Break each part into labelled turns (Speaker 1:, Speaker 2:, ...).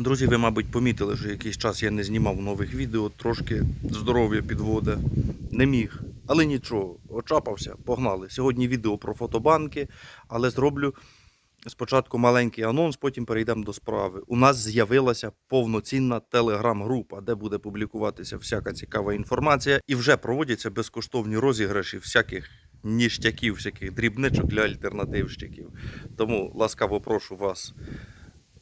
Speaker 1: Друзі, ви, мабуть, помітили, що якийсь час я не знімав нових відео, трошки здоров'я підводе. Не міг. Але нічого, очапався, погнали. Сьогодні відео про фотобанки, але зроблю спочатку маленький анонс, потім перейдемо до справи. У нас з'явилася повноцінна телеграм-група, де буде публікуватися всяка цікава інформація, і вже проводяться безкоштовні розіграші всяких ніштяків, всяких дрібничок для альтернативщиків. Тому ласкаво прошу вас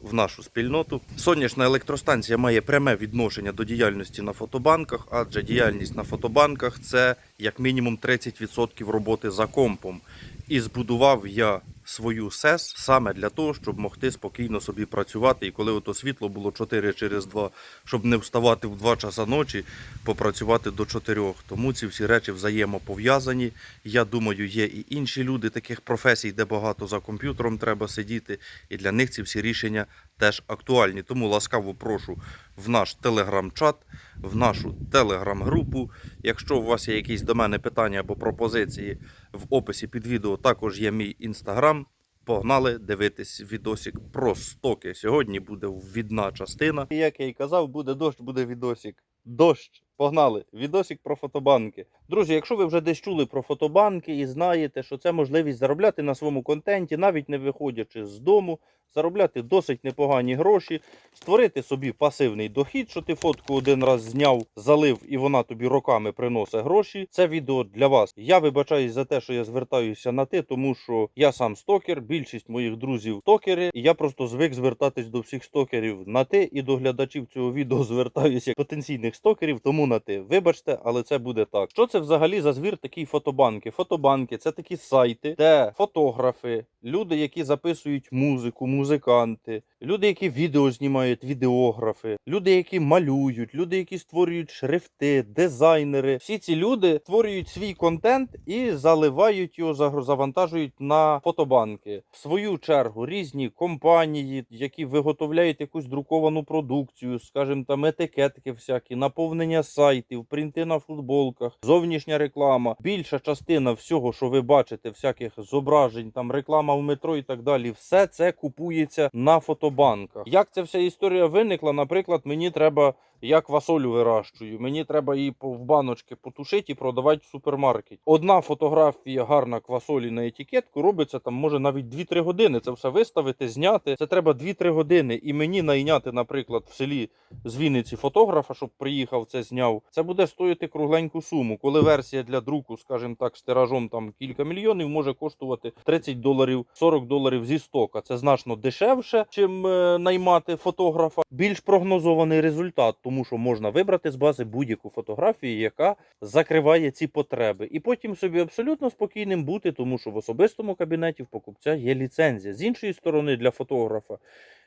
Speaker 1: в нашу спільноту. Сонячна електростанція має пряме відношення до діяльності на фотобанках, адже діяльність на фотобанках це як мінімум 30% роботи за компом. І збудував я свою СЕС саме для того, щоб могти спокійно собі працювати. І коли ото світло було 4 через 2, щоб не вставати в 2 часа ночі, попрацювати до 4. Тому ці всі речі взаємопов'язані. Я думаю, є і інші люди таких професій, де багато за комп'ютером треба сидіти, і для них ці всі рішення теж актуальні. Тому ласкаво прошу в наш телеграм-чат, в нашу телеграм-групу. Якщо у вас є якісь до мене питання або пропозиції в описі під відео, також є мій інстаграм. Погнали дивитись відосик про стоки. Сьогодні буде відна частина. І як я й казав, буде дощ, буде відосик. Дощ. Погнали. Відосик про фотобанки. Друзі, якщо ви вже десь чули про фотобанки і знаєте, що це можливість заробляти на своєму контенті, навіть не виходячи з дому, заробляти досить непогані гроші, створити собі пасивний дохід, що ти фотку один раз зняв, залив і вона тобі роками приносить гроші. Це відео для вас. Я вибачаюсь за те, що я звертаюся на ти, тому що я сам стокер, більшість моїх друзів стокери, і я просто звик звертатись до всіх стокерів на ти і до глядачів цього відео звертаюся як потенційних стокерів, тому на ти. Вибачте, але це буде так. Що це взагалі за звір такі фотобанки? Фотобанки це такі сайти, де фотографи, люди, які записують музику, музиканти, люди, які відео знімають, відеографи, люди, які малюють, люди, які створюють шрифти, дизайнери. Всі ці люди створюють свій контент і заливають його, завантажують на фотобанки. В свою чергу різні компанії, які виготовляють якусь друковану продукцію, скажімо там, етикетки всякі, наповнення сайтів, принти на футболках, зовнішня реклама. Більша частина всього, що ви бачите, всяких зображень, там реклама в метро і так далі, все це купується на фотобанках. Як ця вся історія виникла? Наприклад, мені треба. Я квасолю вирощую. Мені треба її в баночки потушити і продавати в супермаркеті. Одна фотографія гарна квасолі на етикетку робиться там, може навіть 2-3 години. Це все виставити, зняти. Це треба 2-3 години. І мені найняти, наприклад, в селі з Вінниці фотографа, щоб приїхав це зняв. Це буде стоїти кругленьку суму. Коли версія для друку, скажімо так, з тиражом там кілька мільйонів, може коштувати 30 доларів, 40 доларів зі стока. Це значно дешевше, чим е, наймати фотографа. Більш прогнозований результат, тому що можна вибрати з бази будь-яку фотографію, яка закриває ці потреби, і потім собі абсолютно спокійним бути, тому що в особистому кабінеті в покупця є ліцензія. З іншої сторони, для фотографа.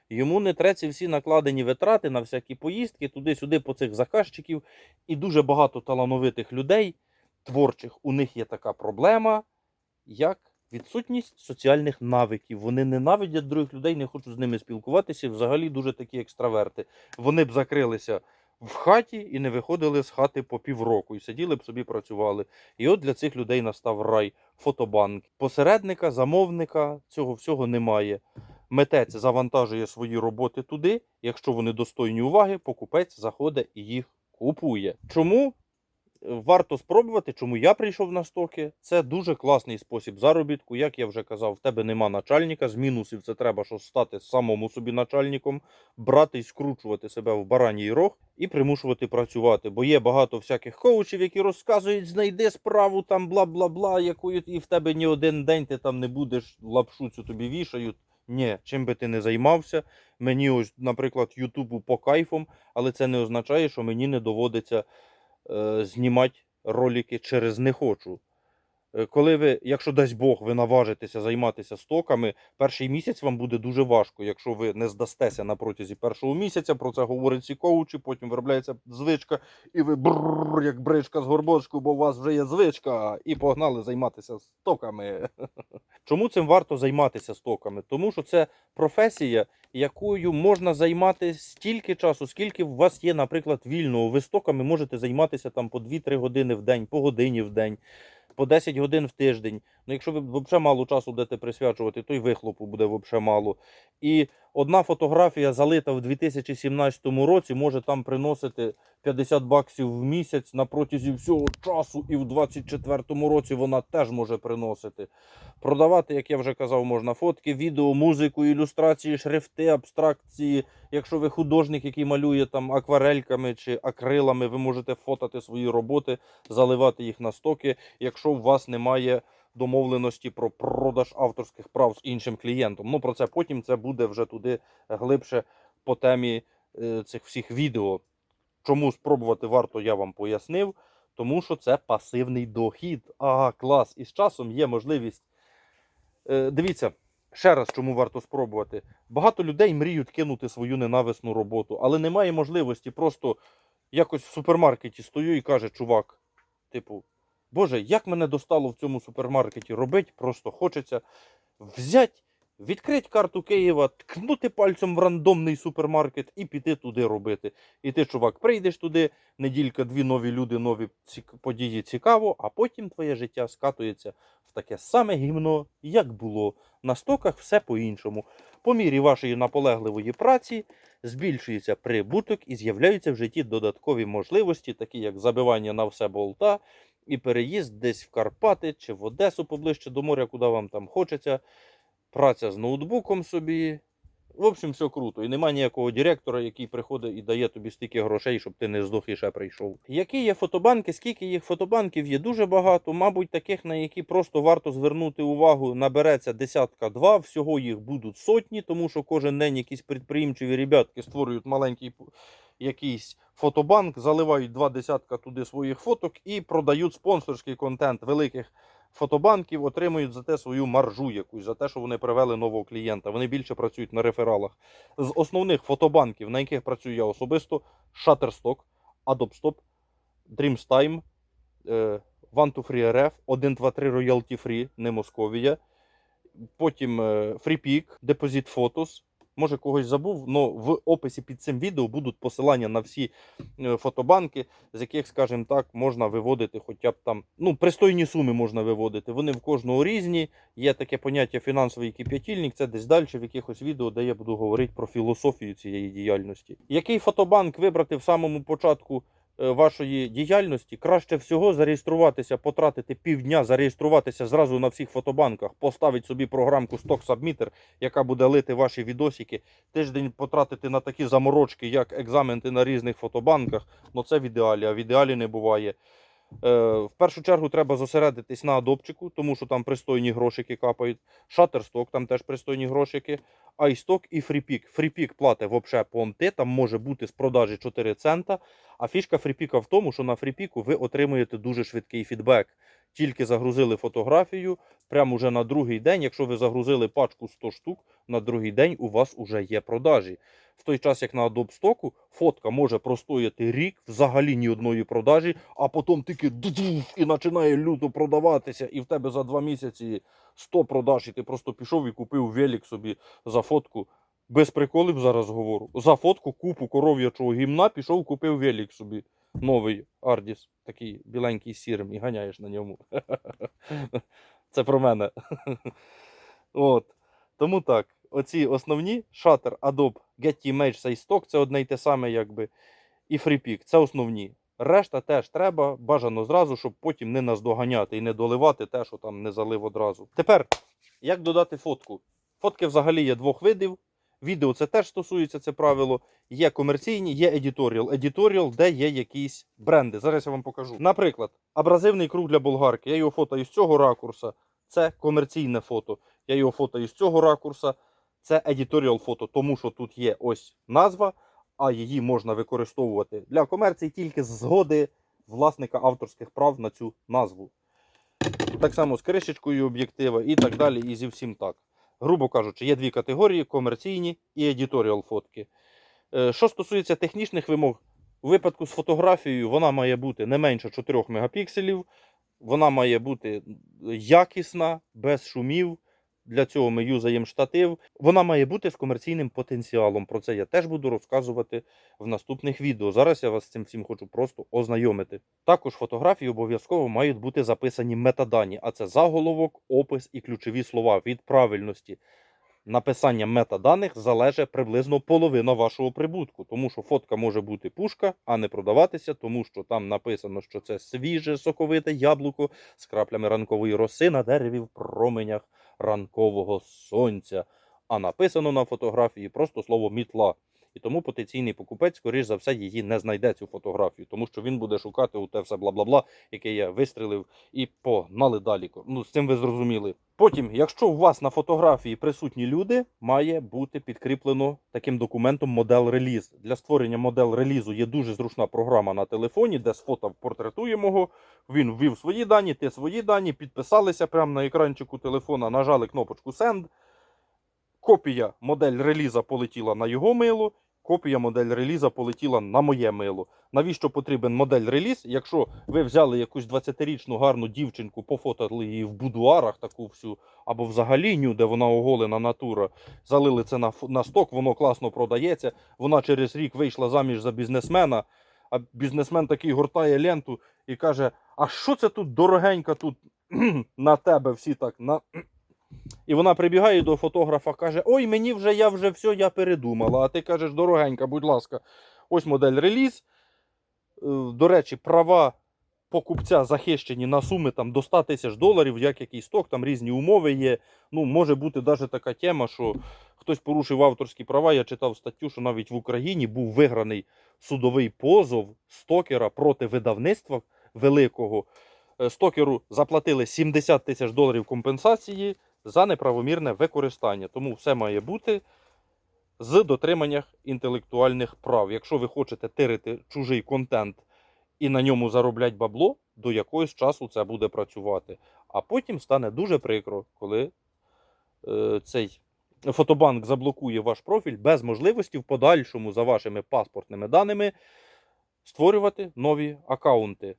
Speaker 1: Йому не треться всі накладені витрати на всякі поїздки туди-сюди по цих заказчиків. І дуже багато талановитих людей, творчих, у них є така проблема, як відсутність соціальних навиків. Вони ненавидять других людей, не хочуть з ними спілкуватися. Взагалі дуже такі екстраверти. Вони б закрилися в хаті і не виходили з хати по півроку, і сиділи б собі працювали. І от для цих людей настав рай, фотобанк. Посередника, замовника цього всього немає. Митець завантажує свої роботи туди. Якщо вони достойні уваги, покупець заходить і їх купує. Чому? Варто спробувати, чому я прийшов на стоки. Це дуже класний спосіб заробітку. Як я вже казав, в тебе нема начальника. З мінусів це треба що стати самому собі начальником, брати і скручувати себе в бараній рог і примушувати працювати. Бо є багато всяких коучів, які розказують, знайди справу там бла бла бла, якою і в тебе ні один день ти там не будеш лапшу цю тобі вішають. Ні, чим би ти не займався, мені ось, наприклад, Ютубу по кайфом, але це не означає, що мені не доводиться знімати ролики через не хочу. Е, Коли ви, якщо дасть Бог, ви наважитеся займатися стоками, перший місяць вам буде дуже важко, якщо ви не здастеся на протязі першого місяця. Про це говорять ці коучі, потім виробляється звичка, і ви бррр, як бричка з горбочкою, бо у вас вже є звичка, і погнали займатися стоками. Чому цим варто займатися стоками? Тому що це професія, якою можна займатися стільки часу, скільки у вас є, наприклад, вільного. Ви стоками можете займатися там по 2-3 години в день, по годині в день, по 10 годин в тиждень. Ну, якщо ви взагалі мало часу будете присвячувати, то й вихлопу буде взагалі мало. І одна фотографія залита в 2017 році може там приносити 50 баксів в місяць на протязі всього часу, і в 2024 році вона теж може приносити. Продавати, як я вже казав, можна фотки, відео, музику, ілюстрації, шрифти, абстракції. Якщо ви художник, який малює там акварельками чи акрилами, ви можете фотати свої роботи, заливати їх на стоки. Якщо у вас немає домовленості про продаж авторських прав з іншим клієнтом. Ну про це потім це буде вже туди глибше по темі е, цих всіх відео. Чому спробувати варто, я вам пояснив. Тому що це пасивний дохід. Ага, клас. І з часом є можливість. Е, дивіться, ще раз, чому варто спробувати. Багато людей мріють кинути свою ненависну роботу, але немає можливості просто якось в супермаркеті стою і каже, чувак, типу, Боже, як мене достало в цьому супермаркеті робити, просто хочеться взяти, відкрити карту Києва, ткнути пальцем в рандомний супермаркет і піти туди робити. І ти, чувак, прийдеш туди, неділька, дві нові люди, нові події цікаво, а потім твоє життя скатується в таке саме гімно, як було. На стоках все по-іншому. По мірі вашої наполегливої праці збільшується прибуток і з'являються в житті додаткові можливості, такі як забивання на все болта і переїзд десь в Карпати чи в Одесу поближче до моря, куди вам там хочеться. Праця з ноутбуком собі. В общем, все круто. І немає ніякого директора, який приходить і дає тобі стільки грошей, щоб ти не здох і ще прийшов. Які є фотобанки? Скільки їх фотобанків є дуже багато. Мабуть, таких, на які просто варто звернути увагу, набереться десятка-два. Всього їх будуть сотні, тому що кожен день якісь підприємчиві ребятки створюють маленький якийсь фотобанк, заливають два десятка туди своїх фоток і продають спонсорський контент великих фотобанків, отримують за те свою маржу якусь, за те, що вони привели нового клієнта. Вони більше працюють на рефералах. З основних фотобанків, на яких працюю я особисто, Shutterstock, AdobStop, DreamsTime, е, One2Free RF, 123 Royalty Free, не Московія. Потім е, FreePick, Deposit Photos. Може когось забув, але в описі під цим відео будуть посилання на всі е, фотобанки, з яких, скажімо так, можна виводити хоча б там, ну, пристойні суми можна виводити. Вони в кожного різні. Є таке поняття фінансовий кип'ятільник, це десь далі в якихось відео, де я буду говорити про філософію цієї діяльності. Який фотобанк вибрати в самому початку вашої діяльності? Краще всього зареєструватися, потратити півдня, зареєструватися зразу на всіх фотобанках, поставити собі програмку Stock Submitter, яка буде лити ваші відосики, тиждень потратити на такі заморочки, як екзаменти на різних фотобанках. Ну це в ідеалі, а в ідеалі не буває. Е, в першу чергу треба зосередитись на адопчику, тому що там пристойні грошики капають. Shutterstock, там теж пристойні грошики. iStock і FreePick. FreePick платить взагалі понти, там може бути з продажі 4 цента. А фішка FreePick в тому, що на FreePick ви отримуєте дуже швидкий фідбек. Тільки загрузили фотографію, прямо уже на другий день, якщо ви загрузили пачку 100 штук, на другий день у вас вже є продажі. В той час, як на Adobe Stock, фотка може простояти рік, взагалі ні одної продажі, а потім тільки і починає люто продаватися, і в тебе за два місяці 100 продаж, і ти просто пішов і купив велик собі за фотку. Без приколів зараз говорю. За фотку купу коров'ячого гімна пішов, купив велик собі. Новий Ардіс, такий біленький сірим, і ганяєш на ньому. Це про мене. От. Тому так, оці основні Shutter, Adobe, Getty Image, сток це одне й те саме, якби. І FreePick, це основні. Решта теж треба, бажано зразу, щоб потім не наздоганяти і не доливати те, що там не залив одразу. Тепер, як додати фотку? Фотки взагалі є двох видів. Відео це теж стосується це правило. Є комерційні, є едіторіал. Едіторіал, де є якісь бренди. Зараз я вам покажу. Наприклад, абразивний круг для болгарки. Я його фотою з цього ракурса. Це комерційне фото. Я його фотою з цього ракурса. Це editorial фото, тому що тут є ось назва, а її можна використовувати для комерції тільки з згоди власника авторських прав на цю назву. Так само з кришечкою об'єктива і так далі, і зі всім так. Грубо кажучи, є дві категорії: комерційні і editorial фотки. Е, Що стосується технічних вимог, у випадку з фотографією вона має бути не менше 4 мегапікселів, вона має бути якісна, без шумів, Для цього ми юзаємо штатив. Вона має бути з комерційним потенціалом. Про це я теж буду розказувати в наступних відео. Зараз я вас з цим всім хочу просто ознайомити. Також фотографії обов'язково мають бути записані метадані, а це заголовок, опис і ключові слова від правильності. Написання метаданих залежить приблизно половина вашого прибутку, тому що фотка може бути пушка, а не продаватися, тому що там написано, що це свіже соковите яблуко з краплями ранкової роси на дереві в променях ранкового сонця. А написано на фотографії просто слово мітла. І тому потенційний покупець, скоріш за все, її не знайде цю фотографію, тому що він буде шукати у те все бла-бла-бла, яке я вистрілив, і погнали далі. Ну, з цим ви зрозуміли. Потім, якщо у вас на фотографії присутні люди, має бути підкріплено таким документом модел реліз. Для створення модел релізу є дуже зручна програма на телефоні, де з фото портретуємо його. Він ввів свої дані, ти свої дані, підписалися прямо на екранчику телефона, нажали кнопочку Send. Копія модель реліза полетіла на його мило, копія модель реліза полетіла на моє мило. Навіщо потрібен модель реліз? Якщо ви взяли якусь 20-річну гарну дівчинку, пофотали її в будуарах, таку всю, або взагалі ню, де вона оголена натура, залили це на, на сток, воно класно продається. Вона через рік вийшла заміж за бізнесмена, а бізнесмен такий гортає ленту і каже: А що це тут дорогенька тут на тебе всі так на. І вона прибігає до фотографа, каже: Ой, мені вже я вже все, я передумала. А ти кажеш, дорогенька, будь ласка, ось модель реліз. Е, До речі, права покупця захищені на суми там, до 100 тисяч доларів, як який сток, там різні умови є. Ну, може бути навіть така тема, що хтось порушив авторські права. Я читав статтю, що навіть в Україні був виграний судовий позов стокера проти видавництва великого. Е, Стокеру заплатили 70 тисяч доларів компенсації за неправомірне використання. Тому все має бути з дотриманням інтелектуальних прав. Якщо ви хочете тирити чужий контент і на ньому заробляти бабло, до якогось часу це буде працювати. А потім стане дуже прикро, коли е, цей фотобанк заблокує ваш профіль без можливості в подальшому за вашими паспортними даними створювати нові акаунти.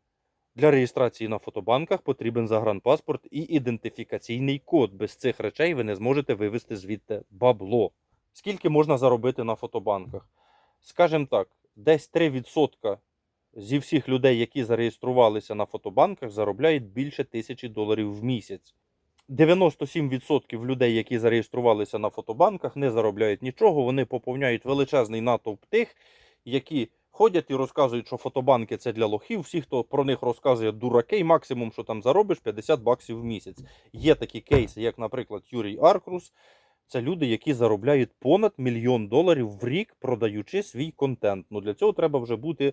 Speaker 1: Для реєстрації на фотобанках потрібен загранпаспорт і ідентифікаційний код. Без цих речей ви не зможете вивести звідти бабло. Скільки можна заробити на фотобанках? Скажімо так, десь 3% зі всіх людей, які зареєструвалися на фотобанках, заробляють більше тисячі доларів в місяць. 97% людей, які зареєструвалися на фотобанках, не заробляють нічого. Вони поповняють величезний натовп тих, які ходять і розказують, що фотобанки це для лохів. Всі, хто про них розказує дураки, і максимум, що там заробиш, 50 баксів в місяць. Є такі кейси, як, наприклад, Юрій Аркрус. Це люди, які заробляють понад мільйон доларів в рік, продаючи свій контент. Ну для цього треба вже бути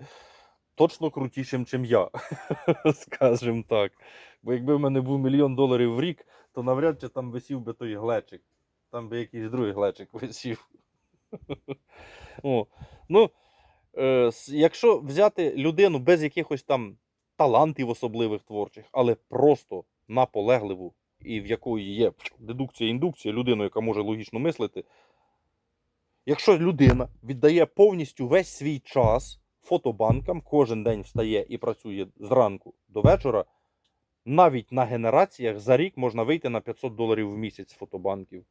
Speaker 1: точно крутішим, чим я, скажімо так. Бо якби в мене був мільйон доларів в рік, то навряд чи там висів би той глечик. Там би якийсь другий глечик висів. О, ну, якщо взяти людину без якихось там талантів особливих творчих, але просто наполегливу, і в якої є дедукція, індукція, людину, яка може логічно мислити. Якщо людина віддає повністю весь свій час фотобанкам, кожен день встає і працює зранку до вечора, навіть на генераціях за рік можна вийти на 500 доларів в місяць з фотобанків.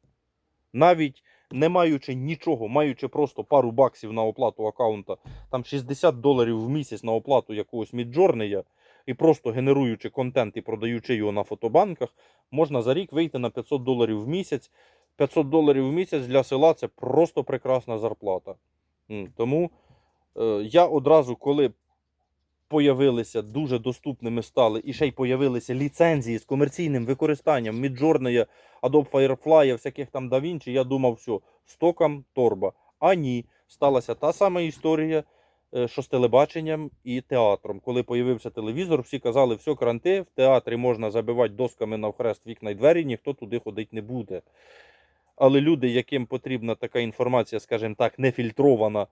Speaker 1: Навіть не маючи нічого, маючи просто пару баксів на оплату аккаунта, там 60 доларів в місяць на оплату якогось міджорнея, і просто генеруючи контент і продаючи його на фотобанках, можна за рік вийти на 500 доларів в місяць. 500 доларів в місяць для села це просто прекрасна зарплата. Тому е, я одразу, коли появилися дуже доступними стали, і ще й появилися ліцензії з комерційним використанням Midjourney, Adobe Firefly, всяких там DaVinci, я думав, все, стокам торба. А ні, сталася та сама історія, е, що з телебаченням і театром. Коли появився телевізор, всі казали, все, кранти, в театрі можна забивати досками навхрест вікна й двері, ніхто туди ходити не буде. Але люди, яким потрібна така інформація, скажімо так, не фільтрована,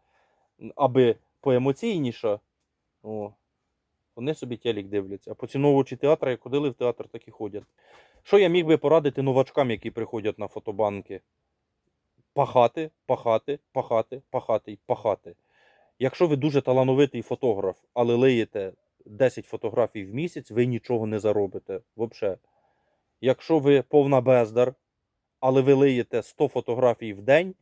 Speaker 1: аби поемоційніша, о, вони собі телек дивляться. А поціновувачі театра, як ходили в театр, так і ходять. Що я міг би порадити новачкам, які приходять на фотобанки? Пахати, пахати, пахати, пахати і пахати. Якщо ви дуже талановитий фотограф, але лиєте 10 фотографій в місяць, ви нічого не заробите. Взагалі. Якщо ви повна бездар, але ви лиєте 100 фотографій в день,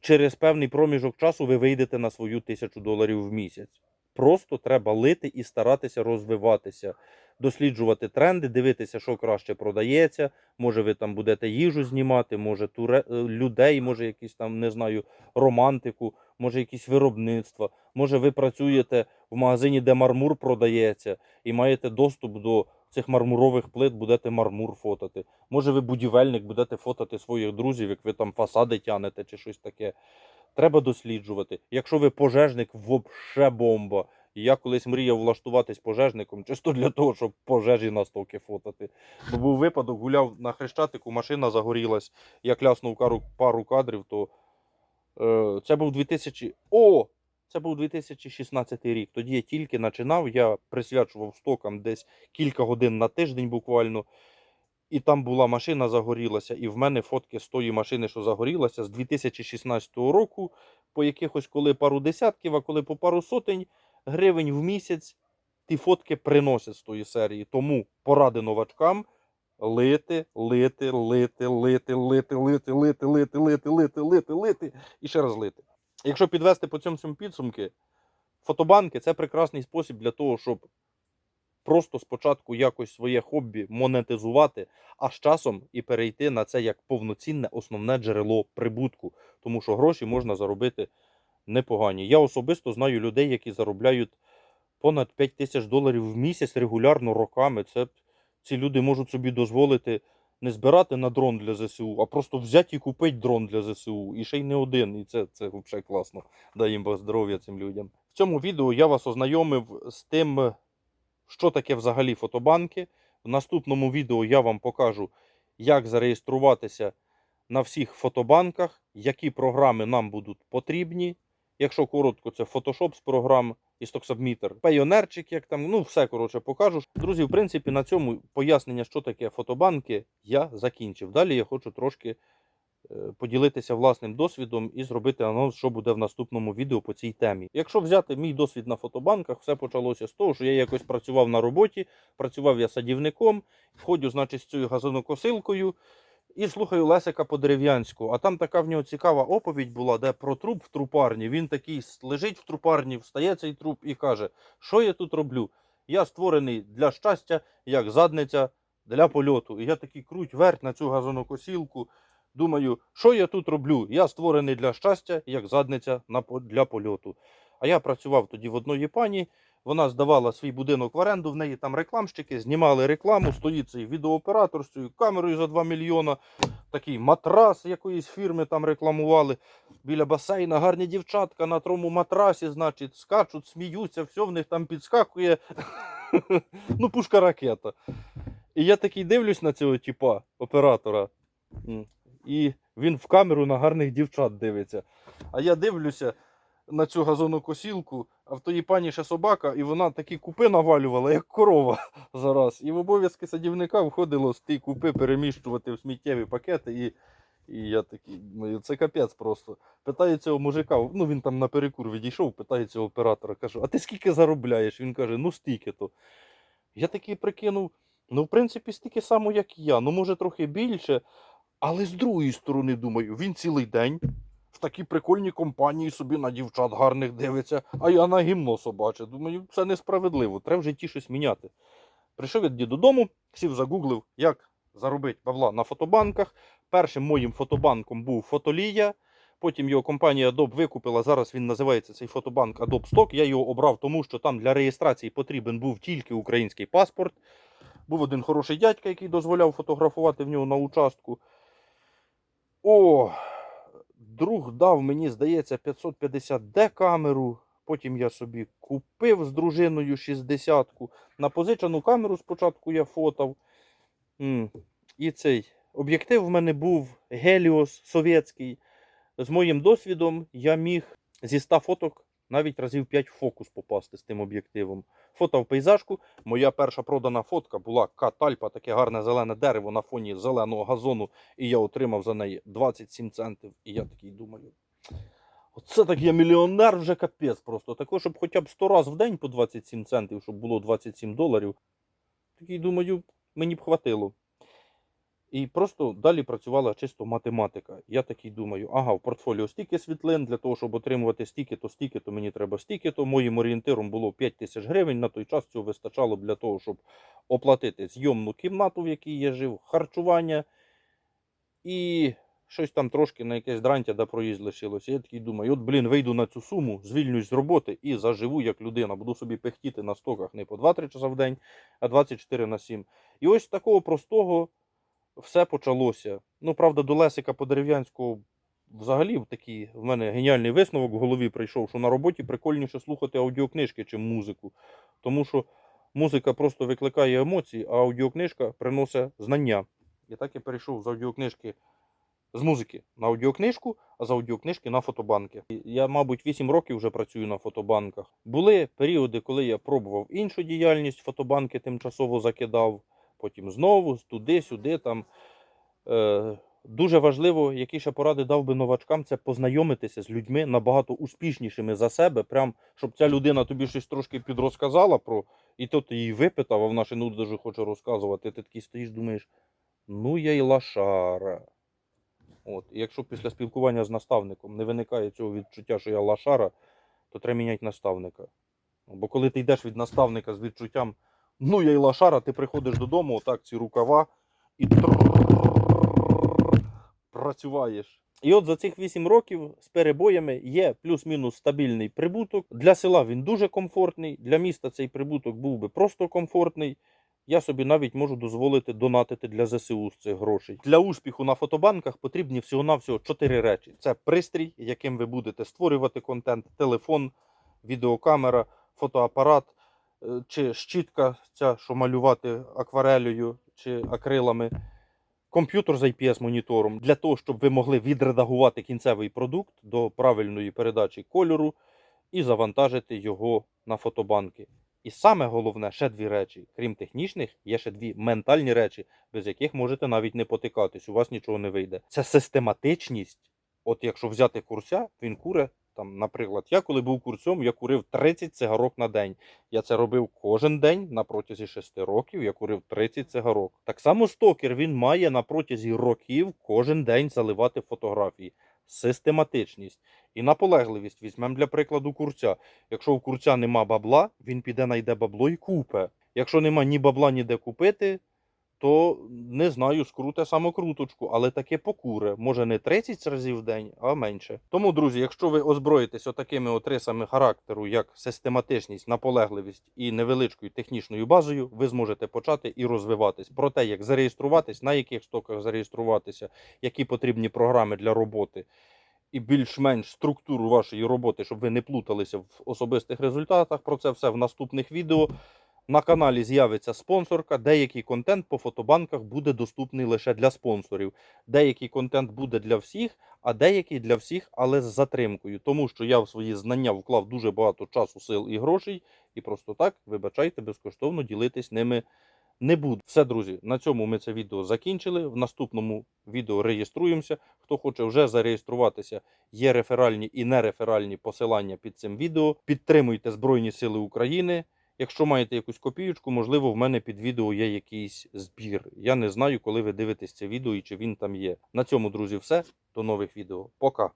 Speaker 1: через певний проміжок часу ви вийдете на свою тисячу доларів в місяць. Просто треба лити і старатися розвиватися, досліджувати тренди, дивитися, що краще продається. Може, ви там будете їжу знімати, може туре... е, людей, може якісь там, не знаю, романтику, може якісь виробництва. Може, ви працюєте в магазині, де мармур продається, і маєте доступ до цих мармурових плит, будете мармур фотати. Може, ви будівельник, будете фотати своїх друзів, як ви там фасади тянете чи щось таке. Треба досліджувати. Якщо ви пожежник, вообще бомба. І Я колись мріяв влаштуватись пожежником, чисто для того, щоб пожежі на стоки фотати. Бо був випадок, гуляв на хрещатику, машина загорілась. Я кляснув кару- пару кадрів, то е, це був 2000. О! Це був 2016 рік. Тоді я тільки починав, я присвячував стокам десь кілька годин на тиждень буквально. І там була машина, загорілася. І в мене фотки з тої машини, що загорілася, з 2016 року, по якихось коли пару десятків, а коли по пару сотень гривень в місяць ті фотки приносять з тої серії. Тому поради новачкам лити, лити, лити, лити, лити, лити, лити, лити, лити, лити, лити, лити і ще раз лити. Якщо підвести по цьому підсумки, фотобанки це прекрасний спосіб для того, щоб просто спочатку якось своє хобі монетизувати, а з часом і перейти на це як повноцінне основне джерело прибутку, тому що гроші можна заробити непогані. Я особисто знаю людей, які заробляють понад 5 тисяч доларів в місяць регулярно роками. Це ці люди можуть собі дозволити не збирати на дрон для ЗСУ, а просто взяти і купити дрон для ЗСУ. І ще й не один. І це, це взагалі класно. Дай їм здоров'я цим людям. В цьому відео я вас ознайомив з тим, що таке взагалі фотобанки. В наступному відео я вам покажу, як зареєструватися на всіх фотобанках, які програми нам будуть потрібні. Якщо коротко, це Photoshop з програм і StockSubmitter, Payoneerчик, як там, ну все коротше покажу. Друзі, в принципі, на цьому пояснення, що таке фотобанки, я закінчив. Далі я хочу трошки поділитися власним досвідом і зробити анонс, що буде в наступному відео по цій темі. Якщо взяти мій досвід на фотобанках, все почалося з того, що я якось працював на роботі, працював я садівником, входжу, значить, з цією газонокосилкою. І слухаю Лесика по дерев'янську. А там така в нього цікава оповідь була, де про труп в трупарні. Він такий лежить в трупарні, встає цей труп і каже: Що я тут роблю? Я створений для щастя, як задниця для польоту. І я такий круть верть на цю газонокосілку. Думаю, що я тут роблю? Я створений для щастя, як задниця для польоту. А я працював тоді в одної пані. Вона здавала свій будинок в оренду, в неї там рекламщики, знімали рекламу, стоїть цей відеооператор з цією камерою за 2 мільйона, такий матрас якоїсь фірми там рекламували. Біля басейна гарні дівчатка на тому матрасі, значить, скачуть, сміються, все в них там підскакує. ну, пушка ракета. І я такий дивлюсь на цього типа, оператора. І він в камеру на гарних дівчат дивиться. А я дивлюся на цю газонокосілку, а в тої пані ще собака, і вона такі купи навалювала, як корова зараз. І в обов'язки садівника входило з ті купи переміщувати в сміттєві пакети. І, і я такий, ну це капець просто. Питаю цього мужика, ну він там на перекур відійшов, питає цього оператора, кажу, а ти скільки заробляєш? Він каже, ну стільки то. Я такий прикинув, ну в принципі, стільки само, як і я, ну може трохи більше. Але з другої сторони, думаю, він цілий день в такій прикольній компанії собі на дівчат гарних дивиться, а я на гімно собаче. Думаю, це несправедливо, треба в житті щось міняти. Прийшов я додому, сів загуглив, як заробити бабла на фотобанках. Першим моїм фотобанком був Фотолія. Потім його компанія Adobe викупила. Зараз він називається цей фотобанк Adobe Stock. Я його обрав, тому що там для реєстрації потрібен був тільки український паспорт. Був один хороший дядька, який дозволяв фотографувати в нього на участку. О, друг дав, мені здається, 550D камеру. Потім я собі купив з дружиною 60-ку. На позичену камеру спочатку я фотав. І цей об'єктив в мене був Helios совєтський. З моїм досвідом я міг зі 100 фоток навіть разів 5 в фокус попасти з тим об'єктивом. Фотав пейзажку. Моя перша продана фотка була катальпа, таке гарне зелене дерево на фоні зеленого газону, і я отримав за неї 27 центів. І я такий думаю. Оце так я мільйонер вже капець просто. Також, щоб хоча б 100 разів в день по 27 центів, щоб було 27 доларів. Такий думаю, мені б хватило. І просто далі працювала чисто математика. Я такий думаю, ага, в портфоліо стільки світлин, для того, щоб отримувати стільки, то стільки, то мені треба стільки, то моїм орієнтиром було 5 тисяч гривень. На той час цього вистачало для того, щоб оплатити зйомну кімнату, в якій я жив, харчування і щось там трошки на якесь дрантя да проїзд лишилося. Я такий думаю, от блін, вийду на цю суму, звільнюсь з роботи і заживу як людина. Буду собі пехтіти на стоках не по 2-3 часа в день, а 24 на 7. І ось такого простого все почалося. Ну, правда, до Лесика Подерев'янського взагалі такий в мене геніальний висновок в голові прийшов, що на роботі прикольніше слухати аудіокнижки, чим музику. Тому що музика просто викликає емоції, а аудіокнижка приносить знання. І так я перейшов з аудіокнижки з музики на аудіокнижку, а з аудіокнижки на фотобанки. Я, мабуть, 8 років вже працюю на фотобанках. Були періоди, коли я пробував іншу діяльність, фотобанки тимчасово закидав, потім знову туди-сюди. Там. Е, дуже важливо, які ще поради дав би новачкам, це познайомитися з людьми набагато успішнішими за себе, прям щоб ця людина тобі щось трошки підрозказала про, і то ти її випитав, а вона ще ну дуже хоче розказувати. Ти такий стоїш, думаєш, ну я й лашара. От. І якщо після спілкування з наставником не виникає цього відчуття, що я лашара, то треба міняти наставника. Бо коли ти йдеш від наставника з відчуттям, ну я й лашара, ти приходиш додому, отак ці рукава і працюєш. І от за цих 8 років з перебоями є плюс-мінус стабільний прибуток. Для села він дуже комфортний, для міста цей прибуток був би просто комфортний. Я собі навіть можу дозволити донатити для ЗСУ з цих грошей. Для успіху на фотобанках потрібні всього-навсього чотири речі: це пристрій, яким ви будете створювати контент, телефон, відеокамера, фотоапарат чи щітка, ця, що малювати акварелею чи акрилами. Комп'ютер з IPS-монітором для того, щоб ви могли відредагувати кінцевий продукт до правильної передачі кольору і завантажити його на фотобанки. І саме головне, ще дві речі, крім технічних, є ще дві ментальні речі, без яких можете навіть не потикатись, у вас нічого не вийде. Це систематичність. От якщо взяти курця, він куре. Там, наприклад, я коли був курцем, я курив 30 цигарок на день. Я це робив кожен день на протязі 6 років. Я курив 30 цигарок. Так само стокер він має на протязі років кожен день заливати фотографії. Систематичність і наполегливість візьмемо для прикладу курця. Якщо у курця нема бабла, він піде найде бабло і купе. Якщо нема ні бабла, ніде купити, то не знаю, скруте самокруточку, але таке покуре. Може не 30 разів в день, а менше. Тому, друзі, якщо ви озброїтесь отакими от рисами характеру, як систематичність, наполегливість і невеличкою технічною базою, ви зможете почати і розвиватись. Про те, як зареєструватись, на яких стоках зареєструватися, які потрібні програми для роботи. І більш-менш структуру вашої роботи, щоб ви не плуталися в особистих результатах. Про це все в наступних відео. На каналі з'явиться спонсорка. Деякий контент по фотобанках буде доступний лише для спонсорів. Деякий контент буде для всіх, а деякий для всіх, але з затримкою. Тому що я в свої знання вклав дуже багато часу, сил і грошей. І просто так, вибачайте, безкоштовно ділитись ними не буду. Все, друзі, на цьому ми це відео закінчили. В наступному відео реєструємося. Хто хоче вже зареєструватися, є реферальні і нереферальні посилання під цим відео. Підтримуйте Збройні Сили України. Якщо маєте якусь копійку, можливо, в мене під відео є якийсь збір. Я не знаю, коли ви дивитесь це відео і чи він там є. На цьому, друзі, все. До нових відео. Пока.